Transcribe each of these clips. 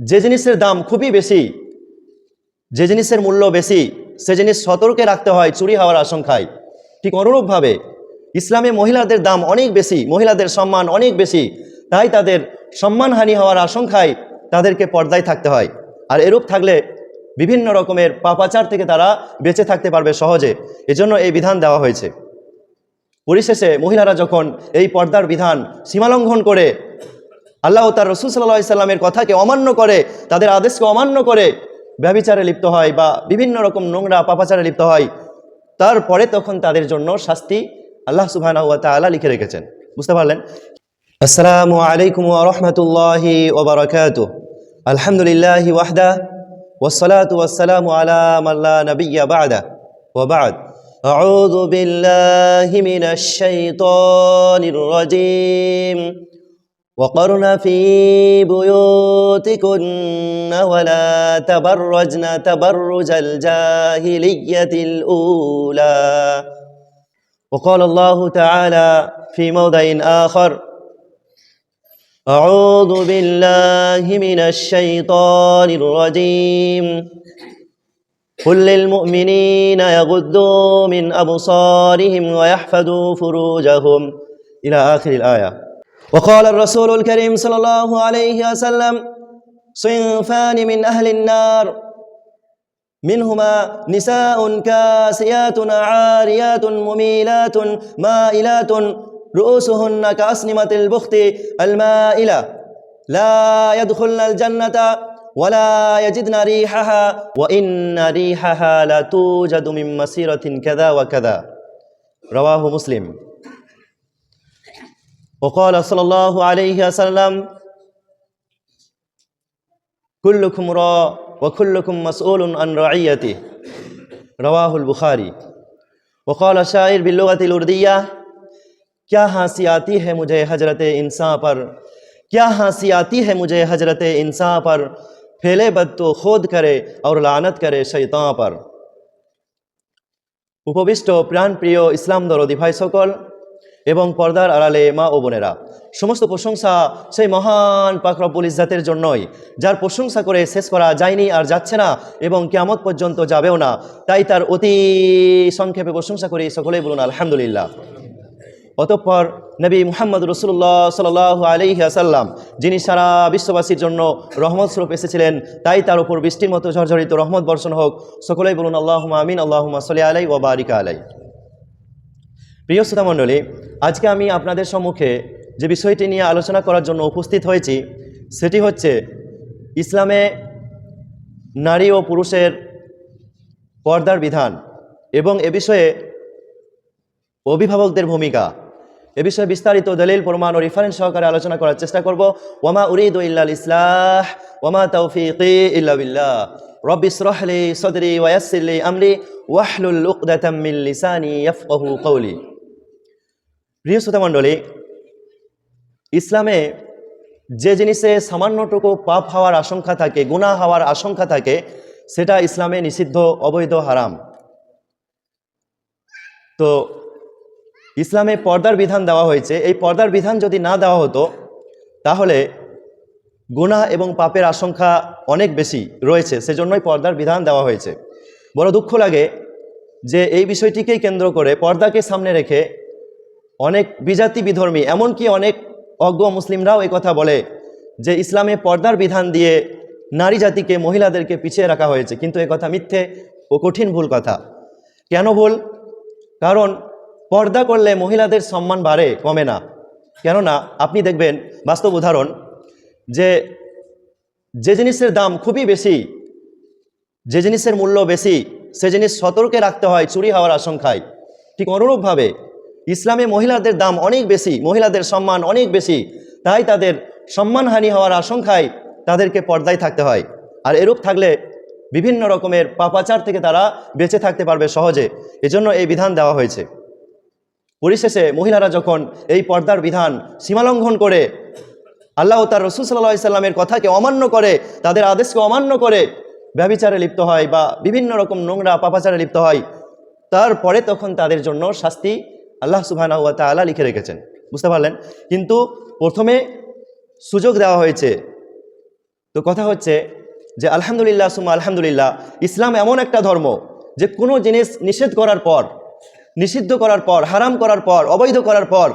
যে জিনিসের দাম খুবই বেশি, যে জিনিসের মূল্য বেশি, সে জিনিস সতর্কে রাখতে হয় চুরি হওয়ার আশঙ্কায়। ঠিক অনুরূপভাবে ইসলামে মহিলাদের দাম অনেক বেশি, মহিলাদের সম্মান অনেক বেশি, তাই তাদের সম্মানহানি হওয়ার আশঙ্কায় তাদেরকে পর্দায় থাকতে হয়। আর এরূপ থাকলে বিভিন্ন রকমের পাপাচার থেকে তারা বেঁচে থাকতে পারবে সহজে। এজন্য এই বিধান দেওয়া হয়েছে। পরিশেষে মহিলারা যখন এই পর্দার বিধান সীমালঙ্ঘন করে আল্লাহ তার রসুল সাল্লাহ সাল্লামের কথাকে অমান্য করে তাদের আদেশকে অমান্য করে ব্যবিচারে লিপ্ত হয় বা বিভিন্ন রকম নোংরা পাপাচারে লিপ্ত হয় তারপরে তখন তাদের জন্য শাস্তি আল্লাহ সুবাহ তালা লিখে রেখেছেন বুঝতে পারলেন আসসালামু আলাইকুম রহমতুল্লাহি ওবরাকাত আলহামদুলিল্লাহ ওয়াহদা والصلاة والسلام على من لا نبي بعده وبعد أعوذ بالله من الشيطان الرجيم وقرن في بيوتكن ولا تبرجن تبرج الجاهلية الأولى. وقال الله تعالى في موضع آخر أعوذ بالله من الشيطان الرجيم. قل للمؤمنين يغضوا من أبصارهم ويحفظوا فروجهم. إلى آخر الآية. وقال الرسول الكريم صلى الله عليه وسلم صنفان من أهل النار منهما نساء كاسيات عاريات مميلات مائلات رؤوسهن كأسنمة البخت المائلة. لا يدخلن الجنة ولا يجدن ريحها وإن ريحها لا توجد من مسيرة كذا وكذا. رواه مسلم. وقال صلى الله عليه وسلم، كلكم را وكلكم مسؤول عن رعيته. رواه البخاری۔ وقال شاعر باللغة الردیہ کیا ہنسی آتی ہے مجھے حضرت انسان پر؟ کیا ہنسی آتی ہے مجھے حضرت انسان پر؟ پھیلے بد تو خود کرے اور لعنت کرے شیطان پر. উপবিষ্ট প্রাণপ্রিয় ইসলাম দরদি بھائی সকল এবং পর্দার আড়ালে মা ও বোনেরা। সমস্ত প্রশংসা সেই মহান পাকরবুল ইজাতের জন্যই, যার প্রশংসা করে শেষ করা যায়নি আর যাচ্ছে না এবং কেয়ামত পর্যন্ত যাবেও না, তাই তার অতি সংক্ষেপে প্রশংসা করি সকলেই বলুন আলহামদুলিল্লাহ। অতঃপর নবী মুহাম্মদ রসুল্লাহ সাল আলহি আসাল্লাম যিনি সারা বিশ্ববাসীর জন্য রহমত স্বরূপ এসেছিলেন, তাই তার উপর বৃষ্টির মতো ঝরঝরিত রহমত বর্ষণ হোক, সকলেই বলুন আল্লাহ আমিন আল্লাহ সাল্লি আলাই ও বারিকা আলাই প্রিয় শ্রোতা মণ্ডলী, আজকে আমি আপনাদের সম্মুখে যে বিষয়টি নিয়ে আলোচনা করার জন্য উপস্থিত হয়েছি, সেটি হচ্ছে ইসলামে নারী ও পুরুষের পর্দার বিধান এবং এ বিষয়ে অভিভাবকদের ভূমিকা। এ বিষয়ে বিস্তারিত দলিল, প্রমাণ ও রিফারেন্স সহকারে আলোচনা করার চেষ্টা করব। ওমা উরিদ ইল্লাল ইসলাহ ওয়ামা তৌফিকি ইল্লা বিল্লাহ। রব ইসরাহলি সদরি ওয়াসিরলি আমরি, ওয়াহলুল উকদাতাম মিন লিসানি প্রিয় শ্রোতা মণ্ডলী ইসলামে যে জিনিসে সামান্যটুকু পাপ হওয়ার আশঙ্কা থাকে, গুনাহ হওয়ার আশঙ্কা থাকে, সেটা ইসলামে নিষিদ্ধ, অবৈধ, হারাম। তো ইসলামে পর্দার বিধান দেওয়া হয়েছে। এই পর্দার বিধান যদি না দেওয়া হতো, তাহলে গুনাহ এবং পাপের আশঙ্কা অনেক বেশি রয়েছে। সেজন্যই পর্দার বিধান দেওয়া হয়েছে। বড় দুঃখ লাগে যে এই বিষয়টিকেই কেন্দ্র করে পর্দাকে সামনে রেখে অনেক বিজাতি বিধর্মী, এমনকি অনেক অজ্ঞ মুসলিমরাও কথা বলে যে ইসলামে পর্দার বিধান দিয়ে নারী জাতিকে, মহিলাদেরকে পিছিয়ে রাখা হয়েছে। কিন্তু কথা মিথ্যে ও কঠিন ভুল কথা। কেন ভুল? কারণ পর্দা করলে মহিলাদের সম্মান বাড়ে, কমে না। কেননা, আপনি দেখবেন, বাস্তব উদাহরণ, যে যে জিনিসের দাম খুবই বেশি, যে জিনিসের মূল্য বেশি, সে জিনিস সতর্কে রাখতে হয় চুরি হওয়ার আশঙ্কায়। ঠিক অনুরূপভাবে ইসলামে মহিলাদের দাম অনেক বেশি, মহিলাদের সম্মান অনেক বেশি। তাই তাদের সম্মানহানি হওয়ার আশঙ্কায় তাদেরকে পর্দায় থাকতে হয়। আর এরূপ থাকলে বিভিন্ন রকমের পাপাচার থেকে তারা বেঁচে থাকতে পারবে সহজে। এজন্য এই বিধান দেওয়া হয়েছে। পরিশেষে মহিলারা যখন এই পর্দার বিধান সীমালঙ্ঘন করে, আল্লাহ তার রসুল সাল্লাহ সাল্লামের কথাকে অমান্য করে, তাদের আদেশকে অমান্য করে ব্যবিচারে লিপ্ত হয় বা বিভিন্ন রকম নোংরা পাপাচারে লিপ্ত হয়, তারপরে তখন তাদের জন্য শাস্তি আল্লাহ সুবাহ তালা লিখে রেখেছেন। বুঝতে পারলেন? কিন্তু প্রথমে সুযোগ দেওয়া হয়েছে। তো কথা হচ্ছে যে আলহামদুলিল্লাহ সুমা আলহামদুলিল্লাহ, ইসলাম এমন একটা ধর্ম যে কোনো জিনিস নিষেধ করার পর, নিষিদ্ধ করার পর, হারাম করার পর, অবৈধ করার পর,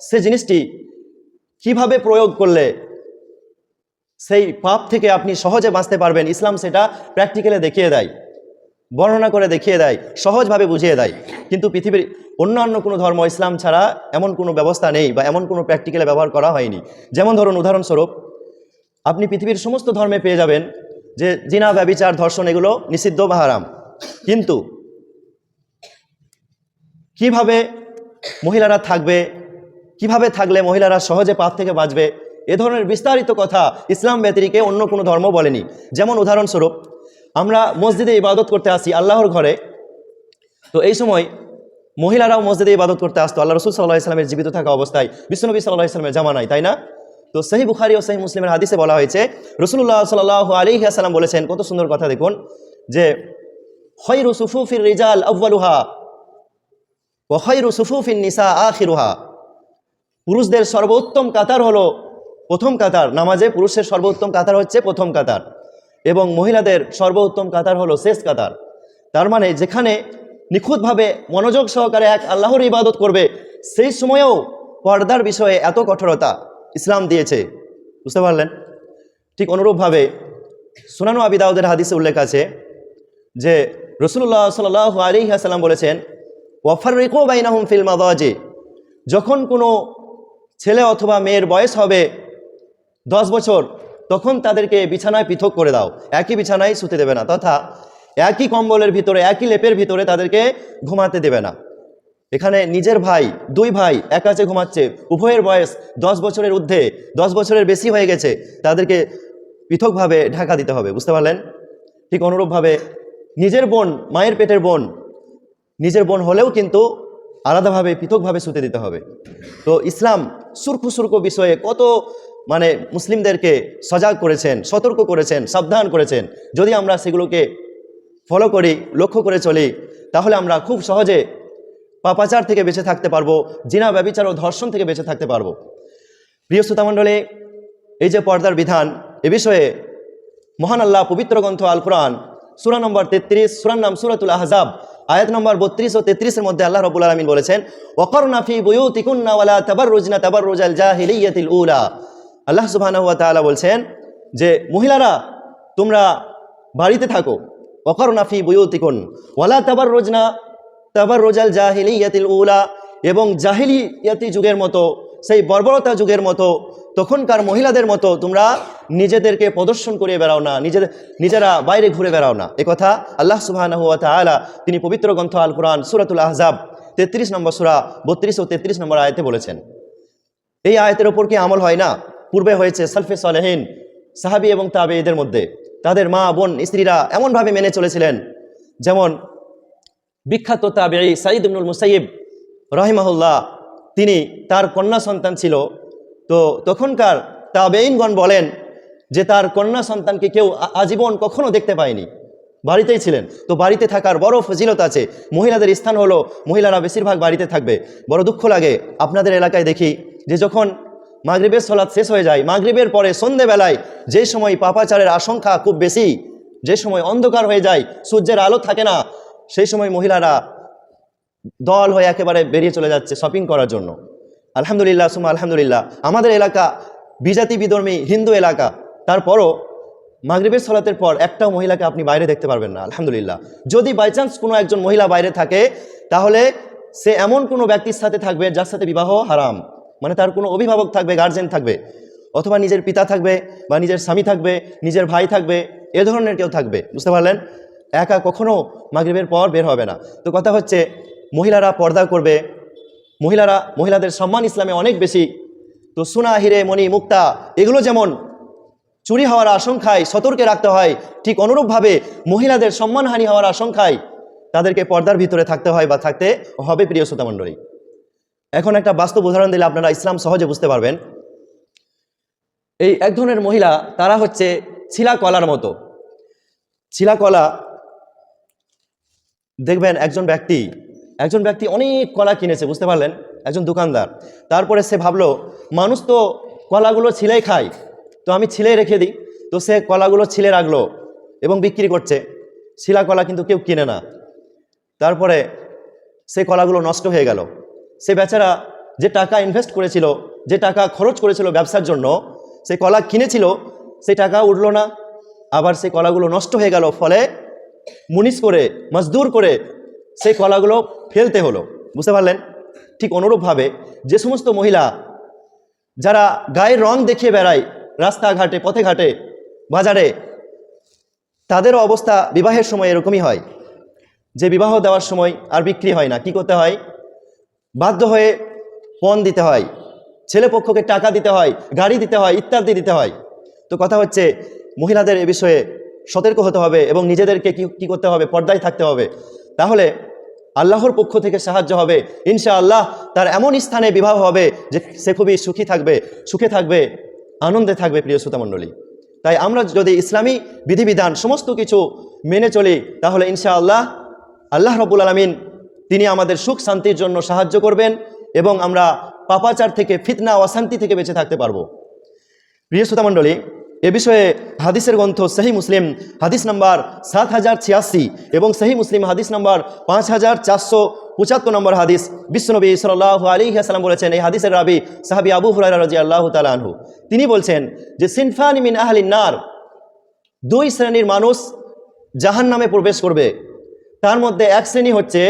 সে জিনিসটি কীভাবে প্রয়োগ করলে সেই পাপ থেকে আপনি সহজে বাঁচতে পারবেন, ইসলাম সেটা প্র্যাকটিক্যালে দেখিয়ে দেয়। বর্ণনা করে দেখিয়ে দেয়, সহজভাবে বুঝিয়ে দেয়। কিন্তু পৃথিবীর অন্যান্য কোনো ধর্ম, ইসলাম ছাড়া এমন কোনো ব্যবস্থা নেই বা এমন কোনো প্র্যাকটিক্যালে ব্যবহার করা হয়নি। যেমন ধরুন, উদাহরণস্বরূপ, আপনি পৃথিবীর সমস্ত ধর্মে পেয়ে যাবেন যে জিনা ব্যবিচার ধর্ষণ এগুলো নিষিদ্ধ বা হারাম। কিন্তু কীভাবে মহিলারা থাকবে, কীভাবে থাকলে মহিলারা সহজে পাপ থেকে বাঁচবে, এ ধরনের বিস্তারিত কথা ইসলাম ব্যতিরিকে অন্য কোনো ধর্ম বলেনি। যেমন উদাহরণস্বরূপ আমরা মসজিদে ইবাদত করতে আসি আল্লাহর ঘরে, তো এই সময় মহিলারাও মসজিদে ইবাদত করতে আসতো। আল্লাহ রসুল সাল্লাহ ইসলামের জীবিত থাকা অবস্থায় বিশ্বনবী সাল্লাহ ইসলামের জামানায়, তাই না? তো সেই বুখারি ও সেই মুসলিমের হাদিসে বলা হয়েছে রসুল্লাহ সাল্লাহ আলী আসসালাম বলেছেন, কত সুন্দর কথা দেখুন, যে খৈরু সুফুফির রিজাল আব্বালুহা ও খৈরু সুফুফিন নিসা আখিরুহা। পুরুষদের সর্বোত্তম কাতার হলো প্রথম কাতার, নামাজে পুরুষের সর্বোত্তম কাতার হচ্ছে প্রথম কাতার। এবং মহিলাদের সর্বোত্তম কাতার হলো শেষ কাতার। তার মানে যেখানে নিখুঁতভাবে মনোযোগ সহকারে এক আল্লাহর ইবাদত করবে, সেই সময়েও পর্দার বিষয়ে এত কঠোরতা ইসলাম দিয়েছে। বুঝতে পারলেন? ঠিক অনুরূপভাবে সুনানু আবিদাউদের হাদিসে উল্লেখ আছে যে রসুল্লাহ সাল আলী আসাল্লাম বলেছেন ওয়াফার রেকো বাইনাহুম ফিল মাদাজে যখন কোনো ছেলে অথবা মেয়ের বয়স হবে দশ বছর তখন তাদেরকে বিছানায় পৃথক করে দাও। একই বিছানায় শুতে দেবে না, তথা একই কম্বলের ভিতরে, একই লেপের ভিতরে তাদেরকে ঘুমাতে দেবে না। এখানে নিজের ভাই, দুই ভাই এক কাছে ঘুমাচ্ছে। উভয়ের বয়স দশ বছরের ঊর্ধ্বে, দশ বছরের বেশি হয়ে গেছে। তাদেরকে পৃথকভাবে ঢাকা দিতে হবে, বুঝতে পারলেন? ঠিক অনুরূপভাবে নিজের বোন, মায়ের পেটের বোন, নিজের বোন হলেও কিন্তু আলাদাভাবে পৃথকভাবে শুতে দিতে হবে। তো ইসলাম সুরকু সুরকু বিষয়ে কত মানে মুসলিমদেরকে সজাগ করেছেন, সতর্ক করেছেন, সাবধান করেছেন। যদি আমরা সেগুলোকে ফলো করি, লক্ষ্য করে চলি, তাহলে আমরা খুব সহজে পাপাচার থেকে বেঁচে থাকতে পারব, জিনা, ব্যবিচার ও ধর্ষণ থেকে বেঁচে থাকতে পারব। প্রিয় শ্রোতামণ্ডলী, এই যে পর্দার বিধান, এ বিষয়ে মহান আল্লাহ পবিত্র গ্রন্থ আল কোরআন, সুরা নম্বর তেত্রিশ, সুরার নাম সুরাতুল আহজাব, আয়াত নম্বর বত্রিশ ও তেত্রিশের মধ্যে আল্লাহ রবুল আলমিন বলেছেন ওকর নাফি বুয়ুতিকুন্না ওয়ালা তাবার রোজনা তাবার রোজাল জাহিলিয়াতিল উলা। আল্লাহ সুবহানাহু ওয়া তাআলা বলছেন যে, মহিলারা, তোমরা বাড়িতে থাকো। ওকর নাফি বুয়ুতিকুন ওয়ালা তাবার রোজনা তাবার রোজাল জাহিলি ইয়াতিল উলা এবং জাহিলি ইয়াতি যুগের মতো, সেই বর্বরতা যুগের মতো, তখনকার মহিলাদের মতো তোমরা নিজেদেরকে প্রদর্শন করে বেড়াও না, নিজেদের, নিজেরা বাইরে ঘুরে বেড়াও না। একথা আল্লাহ সুবাহানহু তাআলা তিনি পবিত্র গ্রন্থ আল কোরআন, সুরাতুল আহজাব, তেত্রিশ নম্বর সুরা, বত্রিশ ও তেত্রিশ নম্বর আয়তে বলেছেন। এই আয়তের ওপর কি আমল হয় না? পূর্বে হয়েছে সালফে সালেহীন, সাহাবি এবং তাবে এদের মধ্যে। তাদের মা, বোন, স্ত্রীরা এমনভাবে মেনে চলেছিলেন, যেমন বিখ্যাত তাবেই সাইদ ইবনুল মুসাইব রহিমাহুল্লাহ, তিনি তার কন্যা সন্তান ছিল। তো তখনকার তাবেইনগণ বলেন যে তার কন্যা সন্তানকে কেউ আজীবন কখনো দেখতে পায়নি। বাড়িতেই ছিলেন। তো বাড়িতে থাকার বড় ফজিলত আছে। মহিলাদের স্থান হলো, মহিলারা বেশিরভাগ বাড়িতে থাকবে। বড় দুঃখ লাগে। আপনাদের এলাকায় দেখি যে যখন মাগরিবের সলাৎ শেষ হয়ে যায়। মাগরিবের পরে সন্ধেবেলায় যে সময় পাপাচারের আশঙ্কা খুব বেশি, যে সময় অন্ধকার হয়ে যায়, সূর্যের আলো থাকে না, সেই সময় মহিলারা দল হয়ে একেবারে বেরিয়ে চলে যাচ্ছে শপিং করার জন্য। আলহামদুলিল্লাহ সুমা আলহামদুলিল্লাহ। আমাদের এলাকা বিজাতি বিধর্মী, হিন্দু এলাকা। তারপরও মাগরিবের সলাতের পর একটাও মহিলাকে আপনি বাইরে দেখতে পারবেন না, আলহামদুলিল্লাহ। যদি বাই চান্স কোনো একজন মহিলা বাইরে থাকে, তাহলে সে এমন কোনো ব্যক্তির সাথে থাকবে যার সাথে বিবাহ হারাম। মানে তার কোনো অভিভাবক থাকবে গার্জেন থাকবে, অথবা নিজের পিতা থাকবে বা নিজের স্বামী থাকবে, নিজের ভাই থাকবে, এ ধরনের কেউ থাকবে, বুঝতে পারলেন? একা কখনো মাগরিবের পর বের হবে না। তো কথা হচ্ছে, মহিলারা পর্দা করবে, মহিলারা, মহিলাদের সম্মান ইসলামে অনেক বেশি। তো সোনা, হিরে, মণি, মুক্তা, এগুলো যেমন চুরি হওয়ার আশঙ্কায় সতর্কে রাখতে হয়, ঠিক অনুরূপভাবে মহিলাদের সম্মানহানি হওয়ার আশঙ্কায় তাদেরকে পর্দার ভিতরে থাকতে হয় বা থাকতে হবে, প্রিয় শ্রোতামণ্ডলী। এখন একটা বাস্তব উদাহরণ দিলে আপনারা ইসলাম সহজে বুঝতে পারবেন। এই এক ধরনের মহিলা, তারা হচ্ছে ছিলা কলার মতো। ছিলা কলা দেখবেন একজন ব্যক্তি একজন ব্যক্তি অনেক কলা কিনেছে, বুঝতে পারলেন? একজন দোকানদার। তারপরে সে ভাবলো, মানুষ তো কলাগুলো ছিলেই খায়, তো আমি ছিলেই রেখে দিই। তো সে কলাগুলো ছিলে রাখল এবং বিক্রি করছে। শিলা কলা কিন্তু কেউ কিনে না। তারপরে সে কলাগুলো নষ্ট হয়ে গেল। সে বেচারা যে টাকা ইনভেস্ট করেছিল, যে টাকা খরচ করেছিল ব্যবসার জন্য, সে কলা কিনেছিল সেই টাকা উঠল না। আবার সেই কলাগুলো নষ্ট হয়ে গেল, ফলে মুনিশ করে, মজদুর করে সেই কলাগুলো ফেলতে হলো। বুঝতে পারলেন? ঠিক অনুরূপভাবে যে সমস্ত মহিলা যারা গায়ের রং দেখিয়ে বেড়ায়, রাস্তাঘাটে পথে ঘাটে বাজারে তাদেরও অবস্থা বিবাহের সময় এরকমই হয়। যে বিবাহ দেওয়ার সময় আর বিক্রি হয় না, কি করতে হয়? বাধ্য হয়ে পণ দিতে হয়। ছেলে পক্ষকে টাকা দিতে হয়, গাড়ি দিতে হয়, ইত্যাদি দিতে হয়। তো কথা হচ্ছে, মহিলাদের এ বিষয়ে সতর্ক হতে হবে এবং নিজেদেরকে কি, কী করতে হবে? পর্দায় থাকতে হবে। তাহলে আল্লাহর পক্ষ থেকে সাহায্য হবে। ইনশা আল্লাহ তার এমন স্থানে বিবাহ হবে যে সে খুবই সুখী থাকবে, সুখে থাকবে, আনন্দে থাকবে, প্রিয় শ্রোতামণ্ডলী তাই আমরা যদি ইসলামী বিধিবিধান সমস্ত কিছু মেনে চলি, তাহলে ইনশা আল্লাহ আল্লাহ রবুল আলমিন তিনি আমাদের সুখ শান্তির জন্য সাহায্য করবেন এবং আমরা পাপাচার থেকে, ফিতনা, অশান্তি থেকে বেঁচে থাকতে পারব। প্রিয় শ্রোতামণ্ডলী, এ বিষয়ে হাদিসের গ্রন্থ সেহী মুসলিম, হাদিস নাম্বার সাত হাজার ছিয়াশি এবং সেহী মুসলিম হাদিস নাম্বার পাঁচ হাজার চারশো পঁচাত্তর নম্বর হাদিস বিশ্বনবী সাল্লাহ আলী হাসালাম বলেছেন, এই হাদিসের রাবি সাহাবি আবু হুরাই রাজি আল্লাহ তালাহু তিনি বলছেন যে, সিনফান মিন আহলিন নার, দুই শ্রেণির মানুষ জাহান নামে প্রবেশ করবে। তার মধ্যে এক শ্রেণি হচ্ছে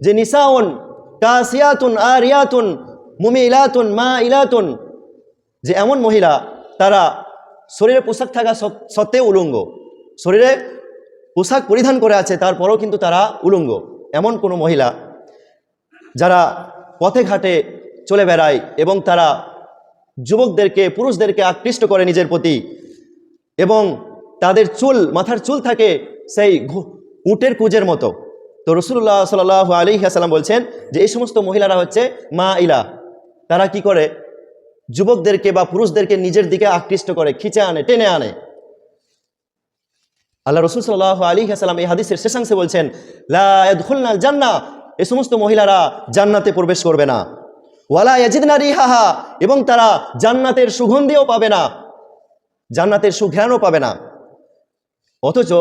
যে নিসাউন কাসিয়াতুন আর ইয়াতুন মুমি ইলাতুন মা ইলাতুন যে এমন মহিলা, তারা শরীরে পোশাক থাকা সত- সত্ত্বেও উলঙ্গ। শরীরে পোশাক পরিধান করে আছে, তারপরেও কিন্তু তারা উলঙ্গ। এমন কোনো মহিলা যারা পথে ঘাটে চলে বেড়ায় এবং তারা যুবকদেরকে, পুরুষদেরকে আকৃষ্ট করে নিজের প্রতি এবং তাদের চুল, মাথার চুল থাকে সেই উটের কুজের মতো। তো রসুল্লাহ সাল আলী হাসালাম বলছেন যে এই সমস্ত মহিলারা হচ্ছে মা ইলা তারা কি করে? যুবকদেরকে বা পুরুষদেরকে নিজের দিকে আকৃষ্ট করে, খিচে আনে, টেনে আনে। আল্লাহ রসুল সাল্লাহ আলী হাসালাম এই হাদিসের শেষাংশে বলছেন লাল জান্না এ সমস্ত মহিলারা জান্নাতে প্রবেশ করবে না। ওয়ালা ইয়াজিদনা রিহাহা এবং তারা জান্নাতের সুগন্ধিও পাবে না। জান্নাতের সুঘ্রাণও পাবে না। অথচ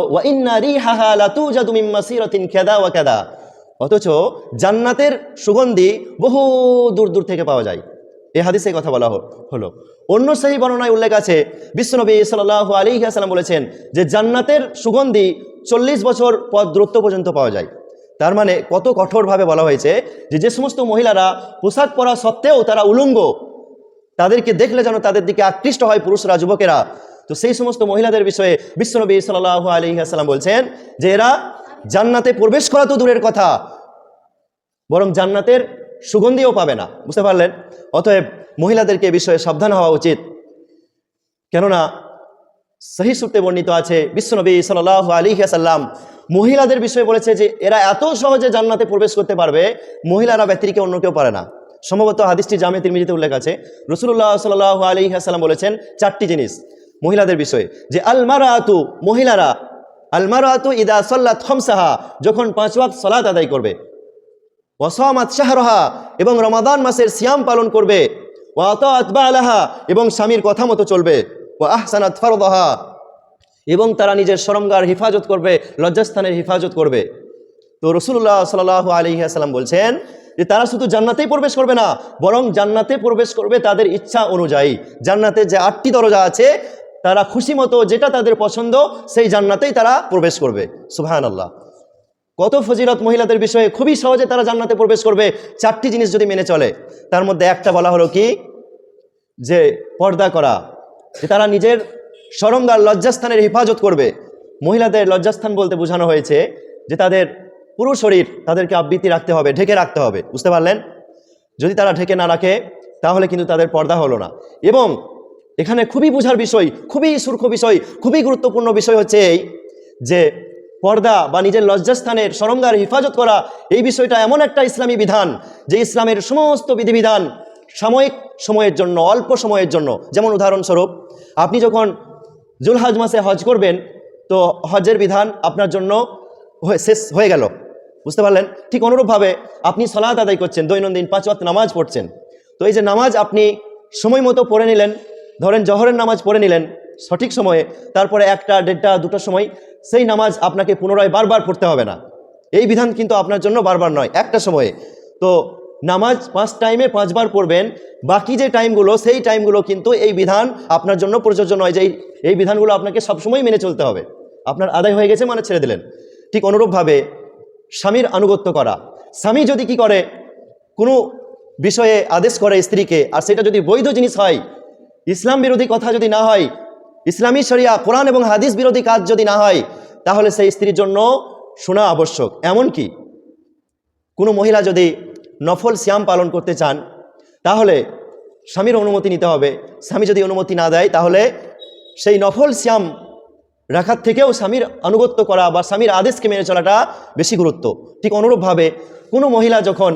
অথচ, জান্নাতের সুগন্ধি বহু দূর দূর থেকে পাওয়া যায়। এই হাদিসে কথা বলা হলো। অন্য সেই বর্ণনায় উল্লেখ আছে বিশ্বনবী সাল্লাহ আলী হাসালাম বলেছেন যে, জান্নাতের সুগন্ধি চল্লিশ বছর পথ দূরত্ব পর্যন্ত পাওয়া যায়। তার মানে কত কঠোরভাবে বলা হয়েছে যে যে সমস্ত মহিলারা পোশাক পরা সত্ত্বেও তারা উলঙ্গ। তাদেরকে দেখলে যেন তাদের দিকে আকৃষ্ট হয় পুরুষরা, যুবকেরা। তো সেই সমস্ত মহিলাদের বিষয়ে বিশ্বনবী সাল্লাহ আলী আসসালাম বলছেন যে এরা জান্নাতে প্রবেশ করা তো দূরের কথা, বরং জান্নাতের সুগন্ধিও পাবে না। বুঝতে পারলেন? অতএব মহিলাদেরকে বিষয়ে সাবধান হওয়া উচিত। কেননা সহি সূত্রে বর্ণিত আছে বিশ্বনবী সাল্লাহ আলী সাল্লাম মহিলাদের বিষয়ে বলেছে যে এরা এত সহজে জান্নাতে প্রবেশ করতে পারবে, মহিলারা ব্যতিরিকে অন্য কেউ পারে না। সম্ভবত হাদিসটি জামে তিরমিজিতে উল্লেখ আছে। রসুল্লাহ সাল্লাহ আলী সাল্লাম বলেছেন চারটি জিনিস। মহিলাদের বিষয়ে যে আলমারা আতু মহিলারা আলমারা আতু ইদা সাল্লাত খমসাহা, যখন পাঁচ ওয়াক্ত সলাত আদায় করবে। ওয়াসামাত শাহরহা, এবং রমাদান মাসের সিয়াম পালন করবে। ও আতবা আলাহা এবং স্বামীর কথা মতো চলবে। ও আহসানাত ফরদহা, এবং তারা নিজের সরমগার হেফাজত করবে, লজ্জাস্থানের হেফাজত করবে। তো রসুল্লাহ সাল আলী সাল্লাম বলছেন যে, তারা শুধু জান্নাতেই প্রবেশ করবে না, বরং জান্নাতে প্রবেশ করবে তাদের ইচ্ছা অনুযায়ী। জান্নাতে যে আটটি দরজা আছে তারা খুশি মতো যেটা তাদের পছন্দ, সেই জান্নাতেই তারা প্রবেশ করবে। সুহান আল্লাহ কত ফজিলত মহিলাদের বিষয়ে খুবই সহজে তারা জান্নাতে প্রবেশ করবে, চারটি জিনিস যদি মেনে চলে। তার মধ্যে একটা বলা হলো কি? যে পর্দা করা, যে তারা নিজের সরঙ্গার লজ্জাস্থানের হেফাজত করবে। মহিলাদের লজ্জাস্থান বলতে বোঝানো হয়েছে যে তাদের পুরো শরীর তাদেরকে আবৃত্তি রাখতে হবে, ঢেকে রাখতে হবে। বুঝতে পারলেন? যদি তারা ঢেকে না রাখে, তাহলে কিন্তু তাদের পর্দা হলো না। এবং এখানে খুবই বোঝার বিষয়, খুবই সূক্ষ্ম বিষয়, খুবই গুরুত্বপূর্ণ বিষয় হচ্ছে এই যে পর্দা বা নিজের লজ্জাস্থানের সরঙ্গার হেফাজত করা, এই বিষয়টা এমন একটা ইসলামী বিধান যে ইসলামের সমস্ত বিধিবিধান সাময়িক সময়ের জন্য, অল্প সময়ের জন্য। যেমন উদাহরণস্বরূপ, আপনি যখন জুলহাজ মাসে হজ করবেন, তো হজের বিধান আপনার জন্য শেষ হয়ে গেল। বুঝতে পারলেন? ঠিক অনুরূপভাবে আপনি সলাৎ আদায় করছেন, দৈনন্দিন পাঁচ ওয়াক্ত নামাজ পড়ছেন। তো এই যে নামাজ আপনি সময় মতো পড়ে নিলেন ধরেন জহরের নামাজ পড়ে নিলেন, সঠিক সময়ে, তারপরে একটা, দেড়টা, দুটোর সময়, সেই নামাজ আপনাকে পুনরায় বারবার পড়তে হবে না। এই বিধান কিন্তু আপনার জন্য বারবার নয়, একটা সময়ে। তো নামাজ পাঁচ টাইমে পাঁচবার পড়বেন, বাকি যে টাইমগুলো সেই টাইমগুলো কিন্তু এই বিধান আপনার জন্য প্রযোজ্য নয় যে এই- বিধানগুলো আপনাকে সবসময় মেনে চলতে হবে। আপনার আদায় হয়ে গেছে মানে ছেড়ে দিলেন। ঠিক অনুরূপভাবে স্বামীর আনুগত্য করা। স্বামী যদি কি করে, কোনো বিষয়ে আদেশ করে স্ত্রীকে, আর সেটা যদি বৈধ জিনিস হয় ইসলাম বিরোধী কথা যদি না হয়, ইসলামী শরিয়া, কোরআন এবং হাদিস বিরোধী কাজ যদি না হয়, তাহলে সেই স্ত্রীর জন্য শোনা আবশ্যক। এমনকি কোনো মহিলা যদি নফল শ্যাম পালন করতে চান, তাহলে স্বামীর অনুমতি নিতে হবে। স্বামী যদি অনুমতি না দেয়, তাহলে সেই নফল শ্যাম রাখার থেকেও স্বামীর আনুগত্য করা বা স্বামীর আদেশকে মেনে চলাটা বেশি গুরুত্ব। ঠিক অনুরূপভাবে কোনো মহিলা যখন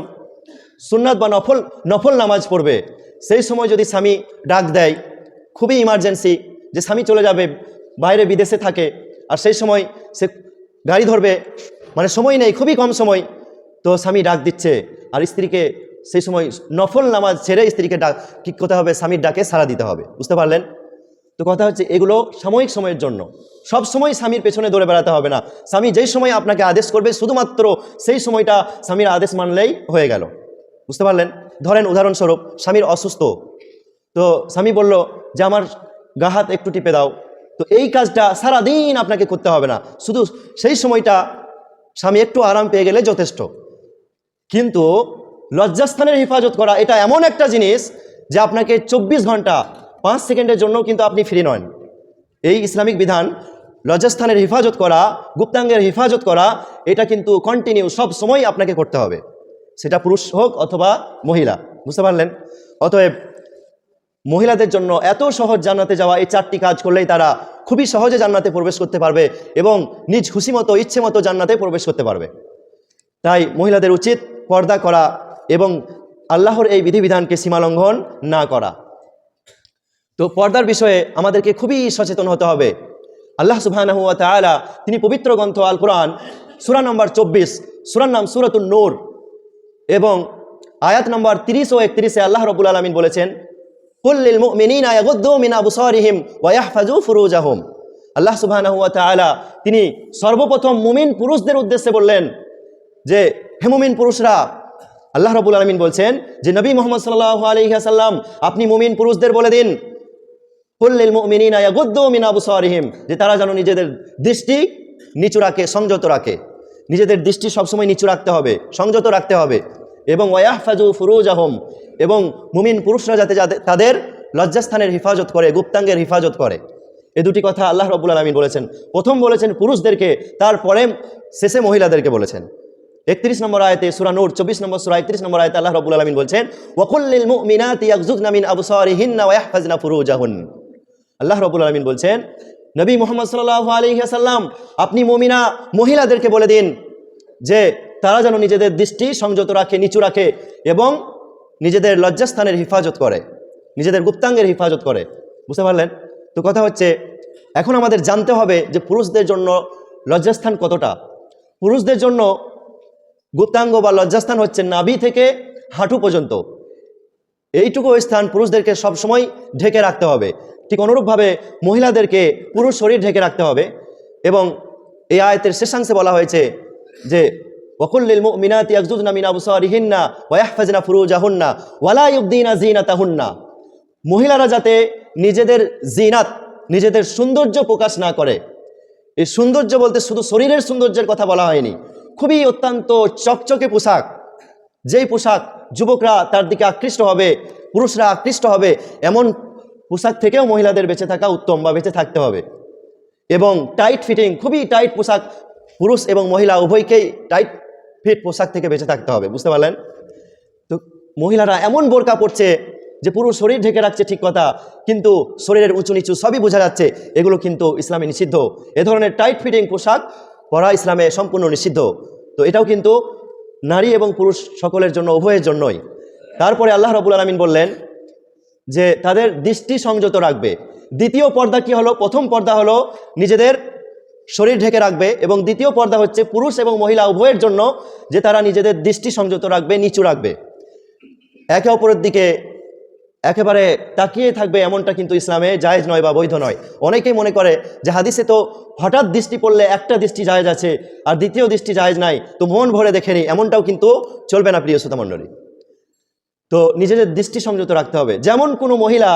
সুন্নাত বা নফল নফল নামাজ পড়বে সেই সময় যদি স্বামী ডাক দেয়, খুবই ইমার্জেন্সি যে স্বামী চলে যাবে, বাইরে বিদেশে থাকে, আর সেই সময় সে গাড়ি ধরবে মানে সময় নেই, খুবই কম সময়, তো স্বামী ডাক দিচ্ছে, আর স্ত্রীকে সেই সময় নফল নামাজ ছেড়ে স্ত্রীকে ডাক, কী করতে হবে? স্বামীর ডাকে সাড়া দিতে হবে, বুঝতে পারলেন? তো কথা হচ্ছে, এগুলো সাময়িক সময়ের জন্য। সব সময় স্বামীর পেছনে দৌড়ে বেড়াতে হবে না। স্বামী যেই সময় আপনাকে আদেশ করবে, শুধুমাত্র সেই সময়টা স্বামীর আদেশ মানলেই হয়ে গেল, বুঝতে পারলেন? ধরেন উদাহরণস্বরূপ, স্বামীর অসুস্থ। তো স্বামী বলল, যে আমার গা হাত একটু টিপে দাও। তো এই কাজটা সারাদিন আপনাকে করতে হবে না। শুধু সেই সময়টা স্বামী একটু আরাম পেয়ে গেলে যথেষ্ট। কিন্তু লজ্জাস্থানের হেফাজত করা, এটা এমন একটা জিনিস যে আপনাকে চব্বিশ ঘণ্টা, পাঁচ সেকেন্ডের জন্য কিন্তু আপনি ফ্রি নন। এই ইসলামিক বিধান, লজ্জাস্থানের হেফাজত করা, গুপ্তাঙ্গের হেফাজত করা, এটা কিন্তু কন্টিনিউ সব সময় আপনাকে করতে হবে। সেটা পুরুষ হোক অথবা মহিলা, বুঝতে পারলেন? অতএব মহিলাদের জন্য এত সহজ জান্নাতে যাওয়া এই চারটি কাজ করলেই তারা খুবই সহজে জান্নাতে প্রবেশ করতে পারবে এবং নিজ খুশি মতো, ইচ্ছে মতো জান্নাতে প্রবেশ করতে পারবে। তাই মহিলাদের উচিত পর্দা করা এবং আল্লাহর এই বিধিবিধানকে সীমালঙ্ঘন না করা। তো পর্দার বিষয়ে আমাদেরকে খুবই সচেতন হতে হবে। আল্লাহ তাআলা, তিনি পবিত্র গ্রন্থ আল কোরআন সুরা নম্বর চব্বিশ, সূরার নাম সূরাতুন নূর। এবং আয়াত নম্বর তিরিশ ও একত্রিশে আল্লাহ রবুল আলমিন বলেছেন কুল্লিল মিন ইয়াহফাজু ফুরুজাহুম। আল্লাহ তাআলা তিনি সর্বপ্রথম মুমিন পুরুষদের উদ্দেশ্যে বললেন যে, হে মুমিন পুরুষরা, আল্লাহ রবুল আলমিন বলছেন যে, নবী মোহাম্মদ সাল্লাহ আলহিহাসাল্লাম আপনি মুমিন পুরুষদের বলে দিন। কুল্লিল মিন আবসারিহিম, যে তারা যেন নিজেদের দৃষ্টি নিচু রাখে, সংযত রাখে। নিজেদের দৃষ্টি সবসময় নিচু রাখতে হবে, সংযত রাখতে হবে। এবং ওয়াহফাজু ফুরুজ আহম এবং মুমিন পুরুষরা যাতে যাতে তাদের লজ্জাস্থানের হেফাজত করে, গুপ্তাঙ্গের হেফাজত করে। এ দুটি কথা আল্লাহ রবুল আলমিন বলেছেন। প্রথম বলেছেন পুরুষদেরকে, তারপরে শেষে মহিলাদেরকে বলেছেন। একত্রিশ নম্বর আয়তে সুরা নূর, চব্বিশ নম্বর সুরা, একত্রিশ নম্বর আয়তে আল্লাহ রবুল আলমিন বলছেন ওয়াকুল্লিল মুমিনাতি ইয়াগজুদনা মিন আবসারিহিন্না ওয়া ইয়াহফাজনা ফুরুজাহুন। আল্লাহ রবুল আলমিন বলছেন নবী মোহাম্মদ সাল্লাহ আলহিহাসাল্লাম আপনি মমিনা মহিলাদেরকে বলে দিন যে তারা যেন নিজেদের দৃষ্টি সংযত রাখে, নিচু রাখে এবং নিজেদের লজ্জাস্থানের হেফাজত করে, নিজেদের গুপ্তাঙ্গের হেফাজত করে। বুঝতে পারলেন? তো কথা হচ্ছে, এখন আমাদের জানতে হবে যে পুরুষদের জন্য লজ্জাস্থান কতটা। পুরুষদের জন্য গুপ্তাঙ্গ বা লজ্জাস্থান হচ্ছে নাভি থেকে হাঁটু পর্যন্ত। এইটুকু স্থান পুরুষদেরকে সবসময় ঢেকে রাখতে হবে। ঠিক অনুরূপভাবে মহিলাদেরকে পুরুষ শরীর ঢেকে রাখতে হবে এবং এই আয়তের শেষাংশে বলা হয়েছে যে ওকুল্লিল মিনাতি আকজুদনা মিন আবসারিহিন্না ওয়া ফুরুজাহুন্না ওয়ালা ইউবদিনা জিনাতাহুন্না মহিলারা যাতে নিজেদের জিনাত নিজেদের সৌন্দর্য প্রকাশ না করে। এই সৌন্দর্য বলতে শুধু শরীরের সৌন্দর্যের কথা বলা হয়নি। খুবই অত্যন্ত চকচকে পোশাক। যেই পোশাক যুবকরা তার দিকে আকৃষ্ট হবে, পুরুষরা আকৃষ্ট হবে, এমন পোশাক থেকেও মহিলাদের বেঁচে থাকা উত্তম বা বেঁচে থাকতে হবে। এবং টাইট ফিটিং খুবই টাইট পোশাক পুরুষ এবং মহিলা উভয়কেই টাইট ফিট পোশাক থেকে বেঁচে থাকতে হবে, বুঝতে পারলেন? তো মহিলারা এমন বোরকা পড়ছে যে পুরো শরীর ঢেকে রাখছে ঠিক কথা, কিন্তু শরীরের উঁচু নিচু সবই বোঝা যাচ্ছে, এগুলো কিন্তু ইসলামে নিষিদ্ধ। এ ধরনের টাইট ফিটিং পোশাক পরা ইসলামে সম্পূর্ণ নিষিদ্ধ। তো এটাও কিন্তু নারী এবং পুরুষ সকলের জন্য, উভয়ের জন্যই। তারপরে আল্লাহ রবুল আলমিন বললেন যে, তাদের দৃষ্টি সংযত রাখবে। দ্বিতীয় পর্দা কি হলো? প্রথম পর্দা হলো নিজেদের শরীর ঢেকে রাখবে এবং দ্বিতীয় পর্দা হচ্ছে পুরুষ এবং মহিলা উভয়ের জন্য যে তারা নিজেদের দৃষ্টি সংযত রাখবে, নিচু রাখবে। একে অপরের দিকে একেবারে তাকিয়ে থাকবে এমনটা কিন্তু ইসলামে জায়েজ নয় বা বৈধ নয়। অনেকেই মনে করে যে হাদিসে তো হঠাৎ দৃষ্টি পড়লে একটা দৃষ্টি জায়েজ আছে আর দ্বিতীয় দৃষ্টি জায়েজ নাই, তো মন ভরে দেখেনি এমনটাও কিন্তু চলবে না প্রিয় শ্রোতা মণ্ডলী। তো নিজেদের দৃষ্টি সংযত রাখতে হবে। যেমন কোনো মহিলা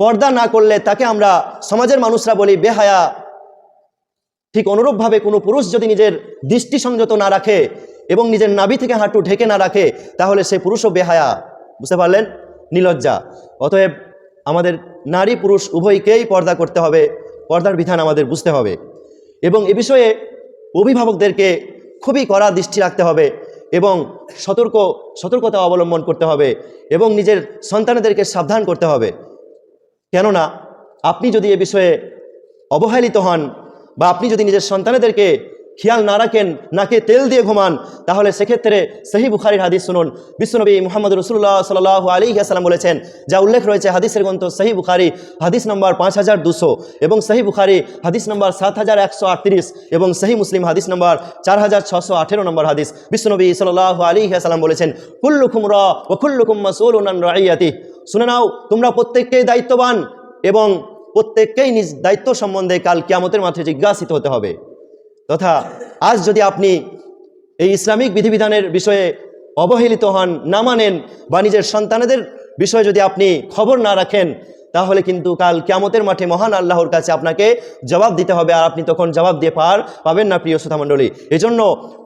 পর্দা না করলে তাকে আমরা সমাজের মানুষরা বলি বেহায়া। ঠিক অনুরূপভাবে কোনো পুরুষ যদি নিজের দৃষ্টি সংযত না রাখে এবং নিজের নাভি থেকে হাঁটু ঢেকে না রাখে, তাহলে সে পুরুষও বেহায়া। বুঝতে পারলেন? নিলজ্জা। অতএব আমাদের নারী পুরুষ উভয়কেই পর্দা করতে হবে, পর্দার বিধান আমাদের বুঝতে হবে। এবং এ বিষয়ে অভিভাবকদেরকে খুবই কড়া দৃষ্টি রাখতে হবে এবং সতর্ক, সতর্কতা অবলম্বন করতে হবে এবং নিজের সন্তানদেরকে সাবধান করতে হবে। কেননা আপনি যদি এ বিষয়ে অবহেলিত হন বা আপনি যদি নিজের সন্তানেদেরকে খেয়াল না রাখেন, নাকে তেল দিয়ে ঘুমান, তাহলে সেক্ষেত্রে সহি বুখারির হাদিস শুনুন। বিশ্বনবী মোহাম্মদ রসুল্লাহ সাল আলী আসালাম বলেছেন, যা উল্লেখ রয়েছে হাদিসের গ্রন্থ সহি বুখারি, হাদিস নম্বর পাঁচ হাজার দুশো এবং সহি বুখারি, হাদিস নম্বর সাত হাজার একশো আটত্রিশ এবং সহি মুসলিম, হাদিস নম্বর চার হাজার ছশো আঠেরো নম্বর হাদিস। বিশ্বনবী সাল আলী আসালাম বলেছেন, কুল্লুকুম র ও কুল্লুকুম মাসুল রাইয়াতি। শুনে নাও, তোমরা প্রত্যেককেই দায়িত্ববান এবং প্রত্যেককেই নিজ দায়িত্ব সম্বন্ধে কাল কিয়ামতের মাঠে জিজ্ঞাসিত হতে হবে। তথা আজ যদি আপনি এই ইসলামিক বিধিবিধানের বিষয়ে অবহেলিত হন, না মানেন বা নিজের সন্তানদের বিষয়ে যদি আপনি খবর না রাখেন, তাহলে কিন্তু কাল কিয়ামতের মাঠে মহান আল্লাহর কাছে আপনাকে জবাব দিতে হবে আর আপনি তখন জবাব দিয়ে পার পাবেন না, প্রিয় শ্রোতামণ্ডলী এজন্য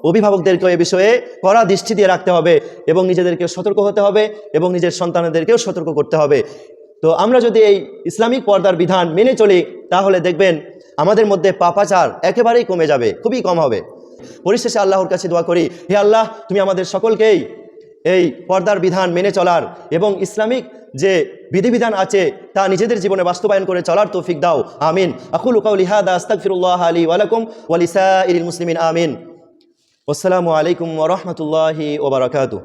অভিভাবকদেরকে এ বিষয়ে কড়া দৃষ্টি দিয়ে রাখতে হবে এবং নিজেদেরকে সতর্ক হতে হবে এবং নিজের সন্তানদেরকেও সতর্ক করতে হবে। তো আমরা যদি এই ইসলামিক পর্দার বিধান মেনে চলি, তাহলে দেখবেন আমাদের মধ্যে পাপাচার একেবারেই কমে যাবে, খুবই কম হবে। পরিশেষে আল্লাহর কাছে দোয়া করি, হে আল্লাহ, তুমি আমাদের সকলকেই এই পর্দার বিধান মেনে চলার এবং ইসলামিক যে বিধিবিধান আছে, তা নিজেদের জীবনে বাস্তবায়ন করে চলার তৌফিক দাও। আমিন। আকুল কাউলি হাদা, আস্তাগফিরুল্লাহ আলী ওয়ালাকুম ওয়ালিসা ইল মুসলিমিন। আমিন। আসসালামু আলাইকুম ওরহমতুল্লাহি ওবরাকাতু